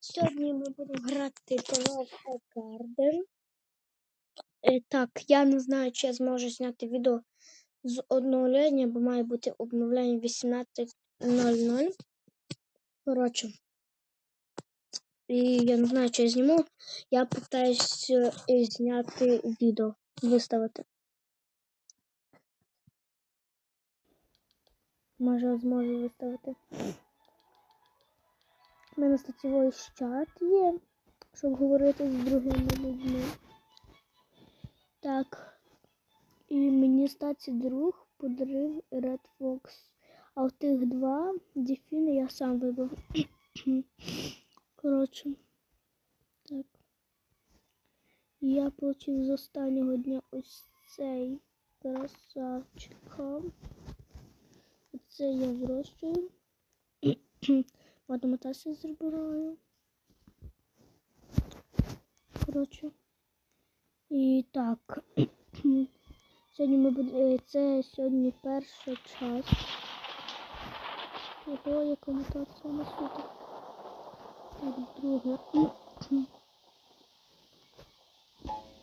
Сьогодні ми будемо грати of Garden. Е, Так, я не знаю, чи я зможу зняти відео з оновлення, бо має бути обновлення 18.00. Коротше. І я не знаю, чи я зніму. Я питаюсь е, зняти відео, виставити. Може, зможу виставити. У мене статєвий чат є, щоб говорити з другими людьми. Так. І мені статі друг подарив Red Fox. А в тих два дельфіни я сам вибрав. Коротше. Так. Я получив з останнього дня ось цей красавчика. Оце я вирощую. Математацію забираю. Коротше. І так. Сьогодні ми буде. Це сьогодні перша часть. Ого, яка мутація на суді. Так, друге.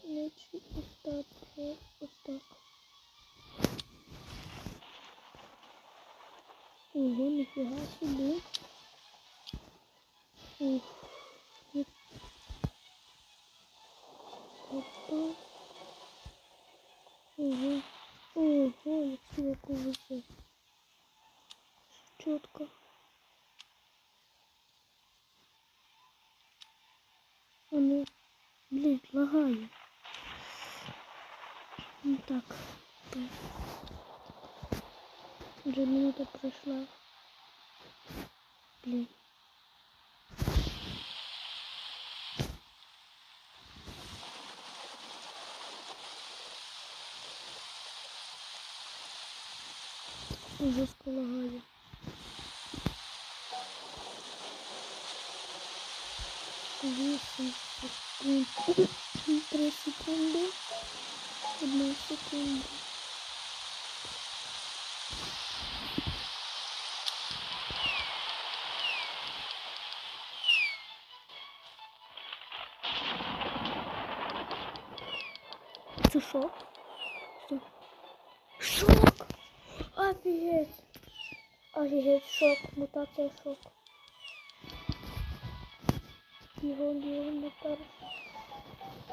Значить, ось так, ось так. Ого, ніфіга собі. Ого. Ого, який як везе. Чітко. Воно, блін, лагає. Ну так. Вже минута пройшла. Блін. Жорстко лагає. Вісім секунд. Три секунди. Одна секунда. Це шок? Що? Шок! Офігеть! Офігеть, шок, мутація шок. Його не перш.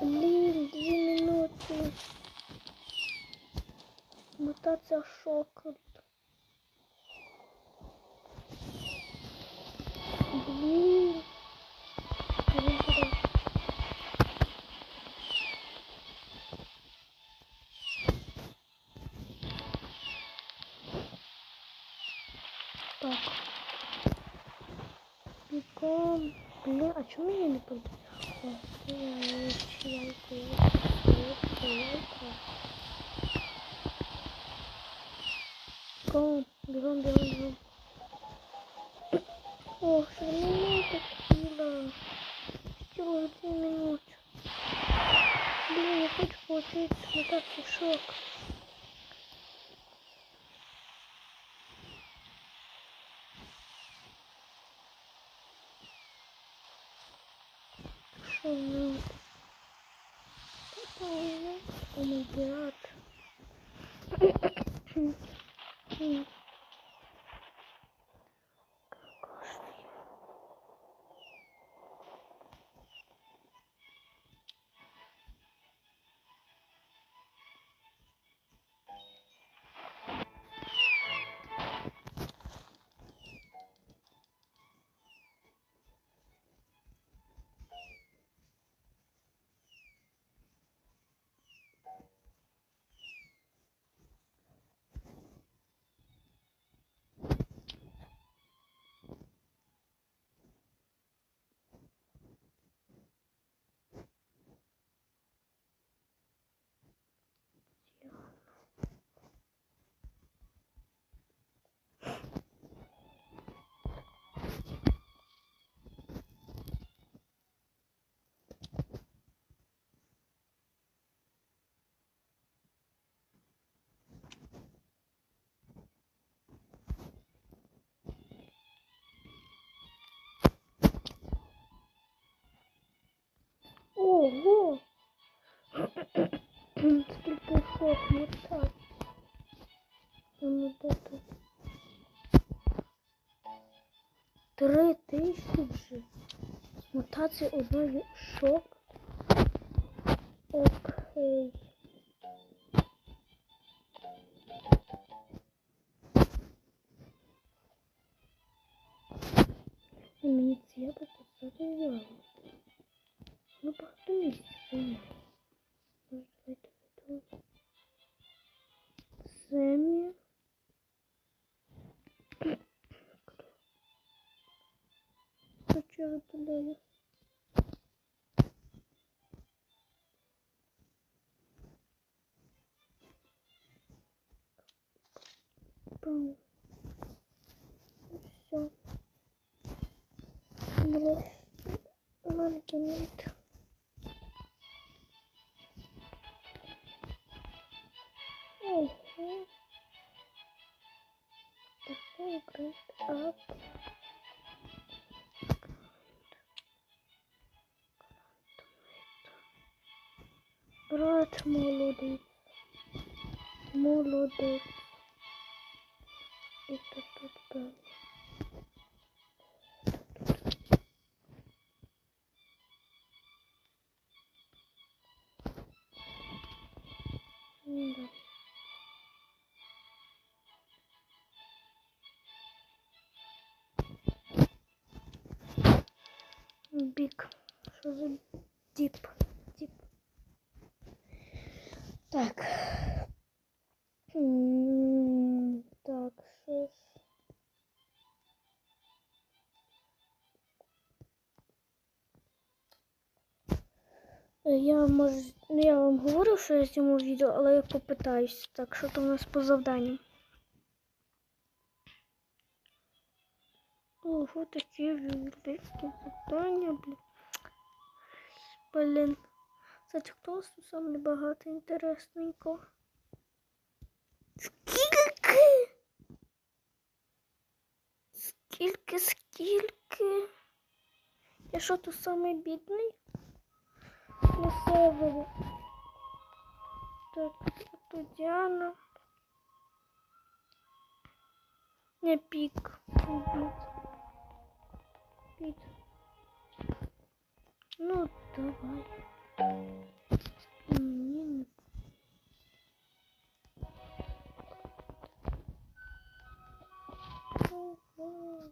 Блін, дві минути. Мутація шок. Блін, куди? Так. Блін, а чому я не яйця. Бігом, бігом, бігом. Ох, ще минута хотіла. Всього дві минути. Блін, я хочу получить мутацію шок. Sonra... Oh my god. Скільки шок мотати. Ну, де тут? Три тисячі. Мотації одної шок. Окей. Мені це я Сем'я. Хочу видаляю. Пау. Все. Маленький мент. Такой грейд ап. Брат молодець. Молодець. За діп? Діп. Так. Так, що ж. Е, Я можу, ну я вам говорю, що я зніму відео, але я попитаюсь. Так, що там у нас по завданням? Ого, такі великі завдання, блін. Блін. Кстати, хто у нас тут саме багато інтересненько? Скільки? Скільки, скільки? Я що тут самий бідний? На севері. Так, тут Діана. Не пік. Пік. Ну, давай. Мені не Ого.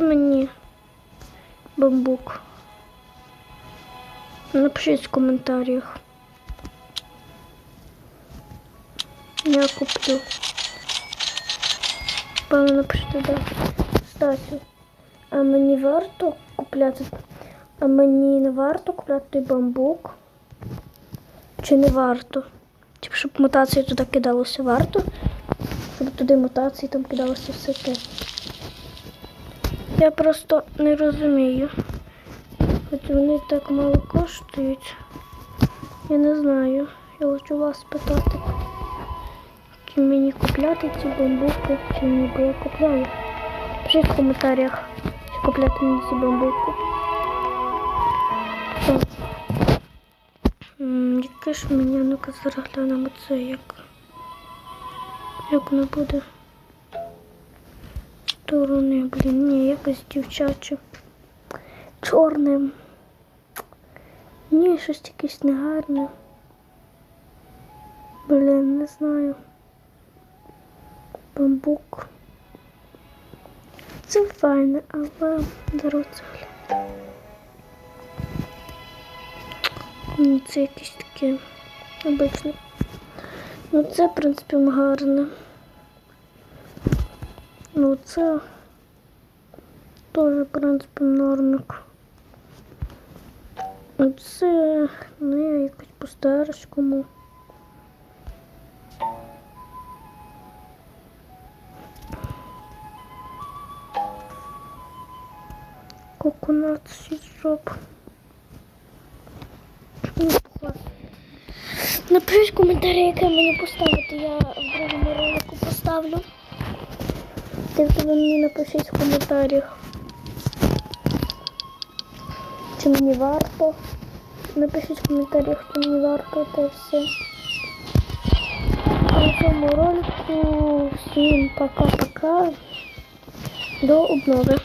Мені бамбук. Напишіть в коментарях. Я куплю. Певно, напишіть да. Стасю. А мені варто купляти. А мені не варто купляти бамбук. Чи не варто? Типу, щоб мутації туди кидалося варто. Щоб туди мутації там кидалося все те. Я просто не розумію. Хоч вони так мало коштують. Я не знаю. Я хочу вас спитати. Чи мені купляти ці бамбуки, чи ні, бо я купляю. Пишіть в коментарях, чи купляти мені ці бамбуки. Яке ж мені, ну-ка зараз глянемо це як. Як воно буде. Сторони, блін, ні, якось дівчаче. Чорним. Ні, щось якесь негарне. Блін, не знаю. Бамбук. Це файне, але. Ну, це якесь таке обичне. Ну, це, в принципі, гарне. Ну, це теж, в принципі, нормик. Ну, я якось по-старському. Коконат сироп. Ну. Напишіть коментарі, яке мені поставити. Я в другому ролику поставлю. Тільки ви мені напишіть в коментарях. Чи мені варто? Напишіть в коментарях, чи мені варто это все. На цьому ролику всім пока-пока. До обнови.